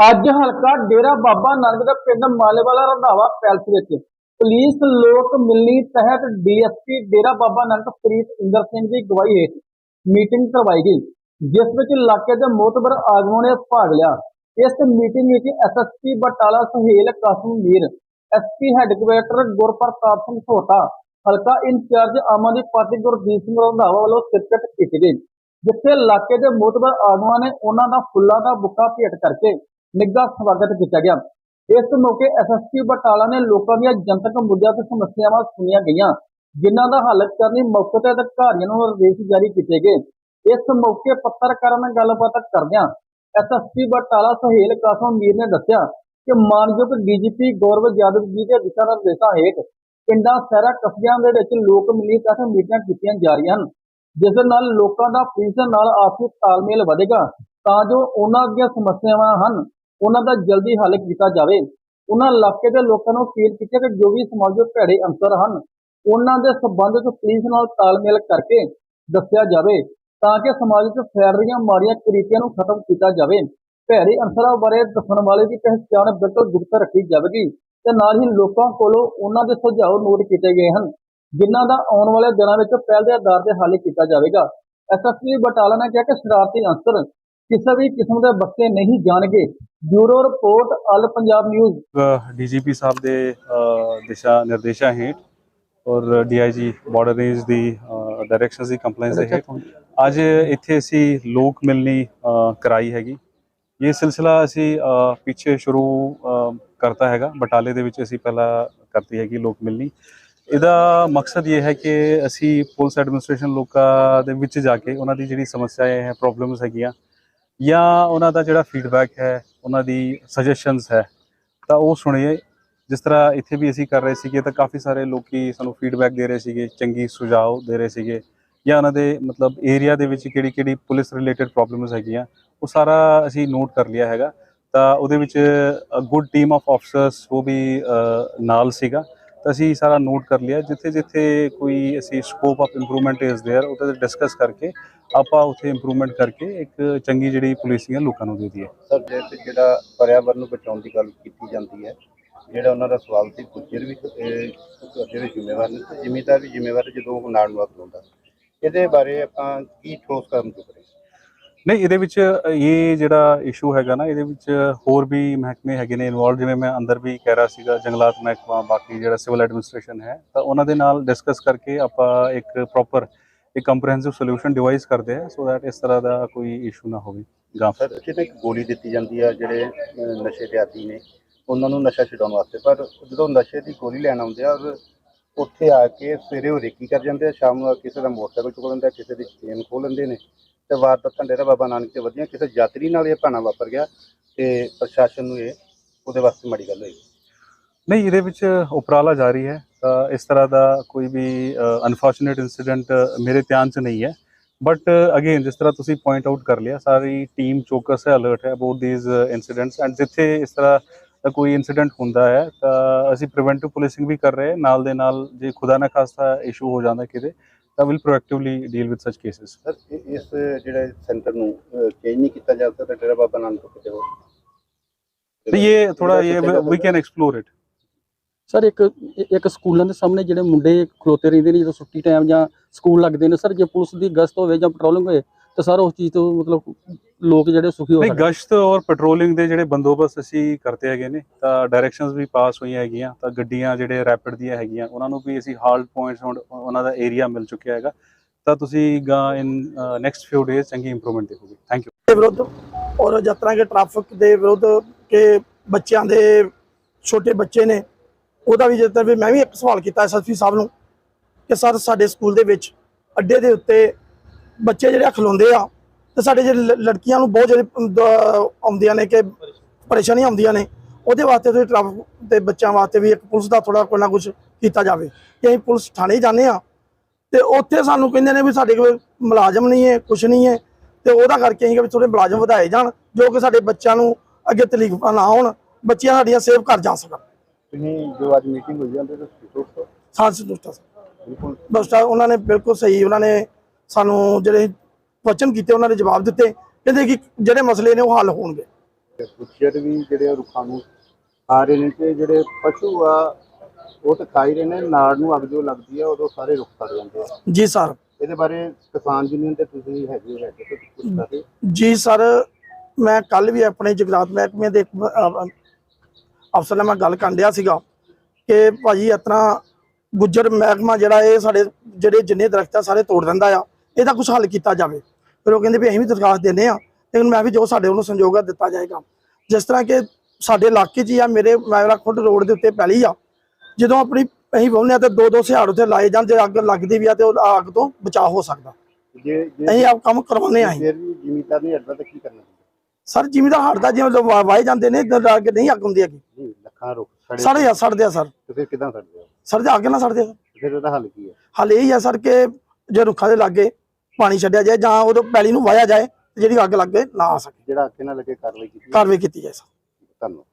ਅੱਜ ਹਲਕਾ ਡੇਰਾ ਬਾਬਾ ਨਾਨਕ ਦਾ ਪਿੰਡ ਮਾਲੇਵਾਲਾ ਰੰਧਾਵਾ ਪੈਲਸ ਵਿੱਚ ਪੁਲਿਸ ਲੋਕ ਮਿਲਣੀ ਤਹਿਤ ਡੀਐਸਪੀ ਡੇਰਾ ਬਾਬਾ ਨਾਨਕ ਪ੍ਰੀਤ ਇੰਦਰ ਸਿੰਘ ਦੀ ਗਵਾਹੀ ਹੇਠ ਮੀਟਿੰਗ ਕਰਵਾਈ ਗਈ, ਜਿਸ ਵਿੱਚ ਇਲਾਕੇ ਦੇ ਮੋਤਬਰ ਆਗੂਆਂ ਨੇ ਭਾਗ ਲਿਆ। ਇਸ ਮੀਟਿੰਗ ਵਿੱਚ SSP Batala Suhail Kasam Mir SP headquarter Gurpartap Singh ਛੋਟਾ ਹਲਕਾ ਇੰਚਾਰਜ ਆਮ ਆਦਮੀ ਪਾਰਟੀ ਗੁਰਦੀਪ ਸਿੰਘ ਰੰਧਾਵਾ ਵੱਲੋਂ ਸਿਰਕਤ ਕੀਤੀ ਗਈ, ਜਿੱਥੇ ਇਲਾਕੇ ਦੇ ਮੋਤਬਰ ਆਗੂਆਂ ਨੇ ਉਹਨਾਂ ਦਾ ਫੁੱਲਾਂ ਦਾ ਬੁੱਕਾ ਭੇਟ ਕਰਕੇ ਨਿੱਘਾ ਸਵਾਗਤ ਕੀਤਾ ਗਿਆ। ਇਸ ਮੌਕੇ ਐਸਐਸਪੀ ਬਟਾਲਾ ਨੇ ਲੋਕਾਂ ਦੀਆਂ ਜਨਤਕ ਮੁੱਦਿਆਂ ਤੇ ਸਮੱਸਿਆਵਾਂ ਸੁਣੀਆਂ ਗਈਆਂ, ਜਿਨ੍ਹਾਂ ਦਾ ਹੱਲ ਕਰਨ ਲਈ ਮੌਕੇ ਤੇ ਅਧਿਕਾਰੀਆਂ ਨੂੰ ਨਿਰਦੇਸ਼ ਜਾਰੀ ਕੀਤੇ ਗਏ। ਇਸ ਮੌਕੇ ਪੱਤਰਕਾਰਾਂ ਨਾਲ ਗੱਲਬਾਤ ਕਰਦਿਆਂ ਐਸਐਸਪੀ ਬਟਾਲਾ ਸਹੇਲ ਕਾਸਮ ਮੀਰ ਨੇ ਦੱਸਿਆ ਕਿ ਮਾਨਯੋਗ ਡੀਜੀਪੀ ਗੌਰਵ ਯਾਦਵ ਜੀ ਦੇ ਦਿਸ਼ਾ ਨਿਰਦੇਸ਼ਾਂ ਹੇਠ ਪਿੰਡਾਂ, ਸ਼ਹਿਰਾਂ, ਕਸਬਿਆਂ ਦੇ ਵਿੱਚ ਲੋਕ ਮਿਲੀ ਤੱਕ ਮੀਟਿੰਗਾਂ ਕੀਤੀਆਂ ਜਾ ਰਹੀਆਂ ਹਨ, ਜਿਸ ਦੇ ਨਾਲ ਲੋਕਾਂ ਦਾ ਪੁਲਿਸ ਨਾਲ ਆਪਸੀ ਤਾਲਮੇਲ ਵਧੇਗਾ ਤਾਂ ਜੋ ਉਹਨਾਂ ਦੀਆਂ ਸਮੱਸਿਆਵਾਂ ਹਨ ਉਹਨਾਂ ਦਾ ਜਲਦੀ ਹੱਲ ਕੀਤਾ ਜਾਵੇ। ਉਹਨਾਂ ਇਲਾਕੇ ਦੇ ਲੋਕਾਂ ਨੂੰ ਅਪੀਲ ਕੀਤੀ ਕਿ ਜੋ ਵੀ ਸਮਾਜਿਕ ਭੈੜੇ ਅੰਸਰ ਹਨ, ਉਹਨਾਂ ਦੇ ਸਬੰਧ ਵਿੱਚ ਪੁਲਿਸ ਨਾਲ ਤਾਲਮੇਲ ਕਰਕੇ ਦੱਸਿਆ ਜਾਵੇ ਤਾਂ ਕਿ ਸਮਾਜ ਵਿੱਚ ਫੈਲ ਰਹੀਆਂ ਮਾੜੀਆਂ ਕੁਰੀਤੀਆਂ ਨੂੰ ਖਤਮ ਕੀਤਾ ਜਾਵੇ। ਭੈੜੇ ਅੰਸਰਾਂ ਬਾਰੇ ਦੱਸਣ ਵਾਲੇ ਦੀ ਪਹਿਚਾਣ ਬਿਲਕੁਲ ਗੁਪਤ ਰੱਖੀ ਜਾਵੇਗੀ ਤੇ ਨਾਲ ਹੀ ਲੋਕਾਂ ਕੋਲੋਂ ਉਹਨਾਂ ਦੇ ਸੁਝਾਅ ਨੋਟ ਕੀਤੇ ਗਏ ਹਨ, ਜਿਨ੍ਹਾਂ ਦਾ ਆਉਣ ਵਾਲੇ ਦਿਨਾਂ ਵਿੱਚ ਪਹਿਲ ਦੇ ਆਧਾਰ ਤੇ ਹੱਲ ਕੀਤਾ ਜਾਵੇਗਾ। ਐਸਐਸਪੀ ਬਟਾਲਾ ਨੇ ਕਿਹਾ ਕਿ ਸ਼ਰਾਰਤੀ ਅੰਸਰ ਕਿਸੇ ਵੀ ਕਿਸਮ ਦੇ ਬੱਕੇ ਨਹੀਂ ਜਾਣਗੇ। Bureau report, all Punjab news. DGP ਸਾਹਿਬ ਦੇ ਦਿਸ਼ਾ ਨਿਰਦੇਸ਼ਾਂ ਹੇਠ ਔਰ ਡੀਆਈਜੀ ਬਾਰਡਰ ਰੇਂਜ ਦੀ ਡਾਇਰੈਕਸ਼ਨਸ ਦੀ ਕੰਪਲਾਈਂਸ ਦੇ ਹੇਠ। ਅੱਜ ਇੱਥੇ ਅਸੀਂ ਲੋਕ ਮਿਲਣੀ ਕਰਾਈ ਹੈਗੀ। ਇਹ ਸਿਲਸਿਲਾ ਅਸੀਂ ਪਿੱਛੇ ਸ਼ੁਰੂ ਕਰਤਾ ਹੈਗਾ। ਬਟਾਲੇ ਦੇ ਵਿੱਚ ਅਸੀਂ ਪਹਿਲਾਂ ਕਰਤੀ ਹੈਗੀ ਲੋਕ ਮਿਲਣੀ। ਇਹਦਾ ਮਕਸਦ ਇਹ ਹੈ ਕਿ ਅਸੀਂ ਪੁਲਿਸ ਐਡਮਿਨਿਸਟ੍ਰੇਸ਼ਨ ਲੋਕਾਂ ਦੇ ਵਿੱਚ ਜਾ ਕੇ ਉਹਨਾਂ ਦੀ ਜਿਹੜੀ ਸਮੱਸਿਆਏ ਹੈ ਪ੍ਰੋਬਲਮਸ ਹੈਗੀਆਂ ਜਾਂ ਉਹਨਾਂ ਦਾ ਜਿਹੜਾ ਫੀਡਬੈਕ ਹੈ, ਉਹਨਾਂ ਦੀ ਸਜੈਸ਼ਨਸ ਹੈ, ਤਾਂ ਉਹ ਸੁਣੀਏ। ਜਿਸ ਤਰ੍ਹਾਂ ਇੱਥੇ ਵੀ ਅਸੀਂ ਕਰ ਰਹੇ ਸੀਗੇ, ਤਾਂ ਕਾਫੀ ਸਾਰੇ ਲੋਕੀ ਸਾਨੂੰ ਫੀਡਬੈਕ ਦੇ ਰਹੇ ਸੀਗੇ, ਚੰਗੀ ਸੁਝਾਅ ਦੇ ਰਹੇ ਸੀਗੇ। ਜਾਂ ਉਹਨਾਂ ਦੇ ਮਤਲਬ ਏਰੀਆ ਦੇ ਵਿੱਚ ਕਿਹੜੀ ਕਿਹੜੀ ਪੁਲਿਸ ਰਿਲੇਟਡ ਪ੍ਰੋਬਲਮਸ ਹੈਗੀਆਂ, ਉਹ ਸਾਰਾ ਅਸੀਂ ਨੋਟ ਕਰ ਲਿਆ ਹੈਗਾ। ਤਾਂ ਉਹਦੇ ਵਿੱਚ ਗੁੱਡ ਟੀਮ ਆਫ ਆਫਸਰਸ ਉਹ ਵੀ ਨਾਲ ਸੀਗਾ। ਤਾਂ ਅਸੀਂ ਸਾਰਾ ਨੋਟ ਕਰ ਲਿਆ ਜਿੱਥੇ ਜਿੱਥੇ ਕੋਈ ਅਸੀਂ scope of improvement is there ਉਹਦੇ ਤੇ ਡਿਸਕਸ ਕਰਕੇ ਆਪਾਂ ਉੱਥੇ ਇੰਪਰੂਵਮੈਂਟ ਕਰਕੇ ਇੱਕ ਚੰਗੀ ਜਿਹੜੀ ਪੁਲਿਸਿੰਗ ਹੈ ਲੋਕਾਂ ਨੂੰ ਦੇ ਦਈਏ ਸਬਜੈਕਟ ਜਿਹੜਾ ਪਰਿਆਵਰਨ ਨੂੰ ਬਚਾਉਣ ਦੀ ਗੱਲ ਕੀਤੀ ਜਾਂਦੀ ਹੈ ਜਿਹੜਾ ਉਹਨਾਂ ਦਾ ਸਵਾਲ ਸੀ ਗੁੱਜਰ ਵੀ ਇਹ ਜਿਹੜੇ ਜ਼ਿੰਮੇਵਾਰ ਨੇ ਤੇ ਜ਼ਿਮੀਦਾਰ ਵੀ ਜ਼ਿੰਮੇਵਾਰ ਹੈ ਜਦੋਂ ਉਹ ਨਾੜ ਨੂੰ ਹੱਥ ਲਾਉਂਦਾ ਇਹਦੇ ਬਾਰੇ ਆਪਾਂ ਕੀ ਠੋਸ ਕਦਮ ਚੁੱਕ ਰਹੇ ਨਹੀਂ, ਇਹਦੇ ਵਿੱਚ ਇਹ ਜਿਹੜਾ ਇਸ਼ੂ ਹੈਗਾ ਨਾ, ਇਹਦੇ ਵਿੱਚ ਹੋਰ ਵੀ ਮਹਿਕਮੇ ਹੈਗੇ ਨੇ ਇਨਵੋਲਵ ਜਿਵੇਂ ਮੈਂ ਅੰਦਰ ਵੀ ਕਹਿ ਰਿਹਾ ਸੀਗਾ, ਜੰਗਲਾਤ ਮਹਿਕਮਾ, ਬਾਕੀ ਜਿਹੜਾ ਸਿਵਲ ਐਡਮਿਨਿਸਟ੍ਰੇਸ਼ਨ ਹੈ, ਤਾਂ ਉਹਨਾਂ ਦੇ ਨਾਲ ਡਿਸਕਸ ਕਰਕੇ ਆਪਾਂ ਇੱਕ ਪ੍ਰੋਪਰ ਇੱਕ ਕੰਪਰੀਹੈਂਸਿਵ ਸੋਲੂਸ਼ਨ ਡਿਵਾਈਸ ਕਰਦੇ ਆ ਸੋ ਦੈਟ ਇਸ ਤਰ੍ਹਾਂ ਦਾ ਕੋਈ ਇਸ਼ੂ ਨਾ ਹੋਵੇ। ਗਾਂ ਸਰ ਜਿਹਨੇ ਇੱਕ ਗੋਲੀ ਦਿੱਤੀ ਜਾਂਦੀ ਆ, ਜਿਹੜੇ ਨਸ਼ੇ ਦੇ ਆਦੀ ਨੇ, ਉਹਨਾਂ ਨੂੰ ਨਸ਼ਾ ਛਡਾਉਣ ਵਾਸਤੇ, ਪਰ ਜਦੋਂ ਨਸ਼ੇ ਦੀ ਗੋਲੀ ਲੈਣ ਆਉਂਦੇ ਆ ਔਰ ਉੱਥੇ ਆ ਕੇ ਸਵੇਰੇ ਉਹ ਰੇਕੀ ਕਰ ਜਾਂਦੇ ਆ, ਸ਼ਾਮ ਨੂੰ ਕਿਸੇ ਦਾ ਮੋਟਰਸਾਈਕਲ ਚੁੱਕ ਲੈਂਦੇ ਆ ਕਿਸੇ ਦੀ ਚੇਨ ਖੋਹ ਲੈਂਦੇ ਨੇ ਤੇ ਵਾਰਦਾਤਾਂ ਡੇਰਾ ਬਾਬਾ ਨਾਨਕ ਤੇ ਵਧੀਆਂ, ਕਿਸੇ ਯਾਤਰੀ ਨਾਲ ਇਹ ਭਾਣਾ ਵਾਪਰ ਗਿਆ ਤੇ ਪ੍ਰਸ਼ਾਸਨ ਨੂੰ ਇਹ ਉਹਦੇ ਵਾਸਤੇ ਮਾੜੀ ਗੱਲ ਹੋਈ। ਨਹੀਂ, ਇਹਦੇ ਵਿੱਚ ਉਪਰਾਲਾ ਜਾਰੀ ਹੈ। ਤਾਂ ਇਸ ਤਰ੍ਹਾਂ ਦਾ ਕੋਈ ਵੀ ਅਨਫੋਰਚੂਨੇਟ ਇਨਸੀਡੈਂਟ ਮੇਰੇ ਧਿਆਨ 'ਚ ਨਹੀਂ ਹੈ। ਬਟ ਅਗੇਨ ਜਿਸ ਤਰ੍ਹਾਂ ਤੁਸੀਂ ਪੁਆਇੰਟ ਆਊਟ ਕਰ ਲਿਆ, ਸਾਰੀ ਟੀਮ ਚੌਕਸ ਹੈ ਅਲਰਟ ਹੈ ਅਬਾਊਟ ਥੀਸ ਇਨਸੀਡੈਂਟਸ ਐਂਡ ਜਿੱਥੇ ਇਸ ਤਰ੍ਹਾਂ ਦਾ ਕੋਈ ਇਨਸੀਡੈਂਟ ਹੁੰਦਾ ਹੈ, ਤਾਂ ਅਸੀਂ ਪ੍ਰੀਵੈਂਟਿਵ ਪੁਲਿਸਿੰਗ ਵੀ ਕਰ ਰਹੇ ਹਾਂ। ਨਾਲ ਦੇ ਨਾਲ ਜੇ ਖੁਦਾ ਨਾ ਖਾਸਤਾ ਇਸ਼ੂ ਹੋ ਜਾਂਦਾ ਕਿਤੇ ਤਾਂ will proactively deal with such cases sir ਇਸ ਜਿਹੜਾ ਸੈਂਟਰ ਨੂੰ ਚੇਂਜ ਨਹੀਂ ਕੀਤਾ ਜਾ ਸਕਦਾ ਡੇਰਾ ਬਾਬਾ ਨਾਨਕ ਤੋਂ ਤੇ ਇਹ ਥੋੜਾ ਇਹ ਵੀ ਕੈਨ ਐਕਸਪਲੋਰ ਇਟ ਸਰ ਇੱਕ ਇੱਕ ਸਕੂਲਾਂ ਦੇ ਸਾਹਮਣੇ ਜਿਹੜੇ ਮੁੰਡੇ ਖਲੋਤੇ ਰਹਿੰਦੇ ਨੇ ਜਦੋਂ ਛੁੱਟੀ ਟਾਈਮ ਜਾਂ ਸਕੂਲ ਲੱਗਦੇ ਨੇ ਸਰ ਜੇ ਪੁਲਿਸ ਦੀ ਗਸ਼ਤ ਹੋਵੇ ਜਾਂ ਪੈਟਰੋਲਿੰਗ ਹੋਵੇ ਤਾਂ ਸਰ ਉਸ ਚੀਜ਼ ਤੋਂ ਮਤਲਬ ਲੋਕ ਜਿਹੜੇ ਸੁਖੀ ਹੋ ਨਹੀਂ ਗਸ਼ਤ ਔਰ ਪੈਟਰੋਲਿੰਗ ਦੇ ਜਿਹੜੇ ਬੰਦੋਬਸਤ ਅਸੀਂ ਕਰਦੇ ਹੈਗੇ ਨੇ ਤਾਂ ਡਾਇਰੈਕਸ਼ਨਸ ਵੀ ਪਾਸ ਹੋਈਆਂ ਹੈਗੀਆਂ ਤਾਂ ਗੱਡੀਆਂ ਜਿਹੜੇ ਰੈਪਿਡ ਦੀਆਂ ਹੈਗੀਆਂ ਉਹਨਾਂ ਨੂੰ ਵੀ ਅਸੀਂ ਹਾਲਟ ਪੁਆਇੰਟਸ ਉਹਨਾਂ ਦਾ ਏਰੀਆ ਮਿਲ ਚੁੱਕਿਆ ਹੈਗਾ। ਤਾਂ ਤੁਸੀਂ ਗਾ ਇਨ ਨੈਕਸਟ ਫਿਊ ਡੇਜ਼ ਚੰਗੀ ਇੰਪਰੂਵਮੈਂਟ ਦੇਖੋਗੇ। ਥੈਂਕ ਯੂ ਦੇ ਵਿਰੁੱਧ ਔਰ ਜਿਸ ਤਰ੍ਹਾਂ ਟ੍ਰੈਫਿਕ ਦੇ ਵਿਰੁੱਧ ਕਿ ਬੱਚਿਆਂ ਦੇ ਛੋਟੇ ਬੱਚੇ ਨੇ ਉਹਦਾ ਵੀ ਜਿਸ ਵੀ ਮੈਂ ਵੀ ਇੱਕ ਸਵਾਲ ਕੀਤਾ ਐਸਐਸਪੀ ਸਾਹਿਬ ਨੂੰ ਕਿ ਸਰ ਸਾਡੇ ਸਕੂਲ ਦੇ ਵਿੱਚ ਅੱਡੇ ਦੇ ਉੱਤੇ ਬੱਚੇ ਜਿਹੜੇ ਖਲੋਂਦੇ ਆ ਤੇ ਸਾਡੇ ਜਿਹੜੇ ਲੜਕੀਆਂ ਨੂੰ ਬਹੁਤ ਜਿਹੜੇ ਆਉਂਦੀਆਂ ਨੇ ਕਿ ਪਰੇਸ਼ਾਨੀਆਂ ਆਉਂਦੀਆਂ ਨੇ ਉਹਦੇ ਵਾਸਤੇ ਤੁਸੀਂ ਟ੍ਰੈਫਿਕ ਤੇ ਬੱਚਿਆਂ ਵਾਸਤੇ ਵੀ ਇੱਕ ਪੁਲਿਸ ਦਾ ਥੋੜਾ ਕੋਈ ਨਾ ਕੁਝ ਕੀਤਾ ਜਾਵੇ। ਕਿ ਅਸੀਂ ਪੁਲਿਸ ਥਾਣੇ ਜਾਂਦੇ ਆ ਤੇ ਉੱਥੇ ਸਾਨੂੰ ਕਹਿੰਦੇ ਨੇ ਵੀ ਸਾਡੇ ਕੋਲ ਮੁਲਾਜ਼ਮ ਨਹੀਂ ਹੈ ਕੁਝ ਨਹੀਂ ਹੈ ਤੇ ਉਹਦਾ ਕਰਕੇ ਅਸੀਂ ਕਿ ਵੀ ਥੋੜੇ ਮੁਲਾਜ਼ਮ ਵਧਾਏ ਜਾਣ ਜੋ ਕਿ ਸਾਡੇ ਬੱਚਿਆਂ ਨੂੰ ਅੱਗੇ ਤਕਲੀਫਾਂ ਨਾ ਹੋਣ ਬੱਚੀਆਂ ਸਾਡੀਆਂ ਸੇਵ ਕਰ ਜਾ ਸਕਣ। ਤੁਸੀਂ ਜੋ ਅੱਜ ਮੀਟਿੰਗ ਹੋਈ ਜਾਂਦੇ ਤੁਸੀਂ ਸੰਤੁਸ਼ਟ ਆ ਸਰ। ਬਿਲਕੁਲ। ਬਸ ਉਹਨਾਂ ਨੇ ਬਿਲਕੁਲ ਸਹੀ ਉਹਨਾਂ ਨੇ ਸਾਨੂੰ ਜਿਹੜੇ ਵਚਨ ਕੀਤੇ ਉਹਨਾਂ ਨੇ ਜਵਾਬ ਦਿੱਤੇ। ਕਹਿੰਦੇ ਕਿ ਜਿਹੜੇ ਮਸਲੇ ਨੇ ਉਹ ਹੱਲ ਹੋਣਗੇ। ਗੁੱਜਰ ਵੀ ਜਿਹੜੇ ਆ ਰੁੱਖਾਂ ਨੂੰ ਖਾ ਰਹੇ ਨੇ ਤੇ ਜਿਹੜੇ ਪਸ਼ੂ ਆ ਉਹ ਤਾਂ ਖਾ ਹੀ ਰਹੇ ਨੇ ਨਾੜ ਨੂੰ ਅੱਗ ਜੋ ਲੱਗਦੀ ਆ ਉਦੋਂ ਸਾਰੇ ਰੁੱਖ ਸੜ ਜਾਂਦੇ ਆ। ਜੀ ਸਰ। ਇਹਦੇ ਬਾਰੇ ਕਿਸਾਨ ਯੂਨੀਅਨ ਤੇ ਤੁਸੀਂ ਹੈਗੇ ਹੈਗੇ ਤੇ ਕੁਝ ਕਰਦੇ ਜੀ ਸਰ ਮੈਂ ਕੱਲ ਵੀ ਆਪਣੇ ਜਗਰਾਤ ਮਹਿਕਮੇ ਦੇ ਅਫਸਰ ਨਾਲ ਮੈਂ ਗੱਲ ਕਰਨ ਡਿਆ ਸੀਗਾ ਕਿ ਭਾਜੀ ਇਤਨਾ ਗੁੱਜਰ ਮਹਿਕਮਾ ਜਿਹੜਾ ਇਹ ਸਾਡੇ ਜਿਹੜੇ ਜਿੰਨੇ ਦਰਖਤ ਆ ਸਾਰੇ ਤੋੜ ਦਿੰਦਾ ਆ। ਇਹਦਾ ਕੁਝ ਹੱਲ ਕੀਤਾ ਜਾਵੇ। ਫਿਰ ਉਹ ਕਹਿੰਦੇ ਵੀ ਅਸੀਂ ਵੀ ਦਰਖਾਸਤ ਦਿੰਦੇ ਆ ਲੇਕਿਨ ਮੈਂ ਵੀ ਜੋ ਸਾਡੇ ਉਹਨੂੰ ਸੰਯੋਗ ਆ ਦਿੱਤਾ ਜਾਏਗਾ। ਜਿਸ ਤਰ੍ਹਾਂ ਕਿ ਸਾਡੇ ਇਲਾਕੇ 'ਚ ਆ ਮੇਰੇ ਮੈਵਰਾ ਖੁੱਡ ਰੋਡ ਦੇ ਉੱਤੇ ਪੈਲੀ ਆ। ਜਦੋਂ ਆਪਣੀ ਅਸੀਂ ਬੋਲਨੇ ਆ ਤੇ ਦੋ ਦੋ ਸਿਹਾੜ ਉੱਤੇ ਲਾਏ ਜਾਂਦੇ ਅੱਗ ਲੱਗਦੀ ਵੀ ਆ ਤੇ ਉਹ ਅੱਗ ਤੋਂ ਬਚਾਅ ਹੋ ਸਕਦਾ। ਜੇ ਅਸੀਂ ਆਪ ਕੰਮ ਕਰਵਾਉਂਦੇ ਆ ਫਿਰ ਵੀ ਜ਼ਿਮੀਦਾਰ ਨਹੀਂ ਹਟਦਾ ਤਾਂ ਕੀ ਕਰਨਾ ਸਰ ਜ਼ਿਮੀਦਾਰ ਹਟਦਾ ਜਿਵੇਂ ਲੋਕ ਵਾ- ਵਾਹੇ ਜਾਂਦੇ ਨੇ ਤੇ ਅੱਗ ਨਹੀਂ ਅੱਗ ਹੁੰਦੀ ਹੈਗੀ। ਜੀ ਲੱਖਾਂ ਰੁੱਖ ਸੜੇ ਸੜਦੇ ਆ ਸਰ। ਤੇ ਫਿਰ ਕਿਦਾਂ ਸੜਦੇ ਆ? ਸਰ ਦੇ ਅੱਗ ਨਾ ਸੜਦੇ ਆ। ਫਿਰ ਉਹਦਾ ਹੱਲ ਕੀ ਹੈ? ਹਾਲ ਇਹ ਹੀ ਆ ਸਰ ਕਿ ਜੇ ਰੁੱਖਾਂ ਦੇ ਲਾਗੇ ਪਾਣੀ ਛੱਡਿਆ ਜਾਏ ਜਾਂ ਉਦੋਂ ਪੈਲੀ ਨੂੰ ਵਾਇਆ ਜਾਏ ਜਿਹੜੀ ਅੱਗ ਲੱਗੇ ਨਾ ਆ ਸਕੇ। ਜਿਹੜਾ ਅੱਗੇ ਨਾਲ ਲੱਗੇ ਕਾਰਵਾਈ ਕੀਤੀ ਕਾਰਵਾਈ ਕੀਤੀ ਜਾਏ ਸਰ। ਧੰਨਵਾਦ।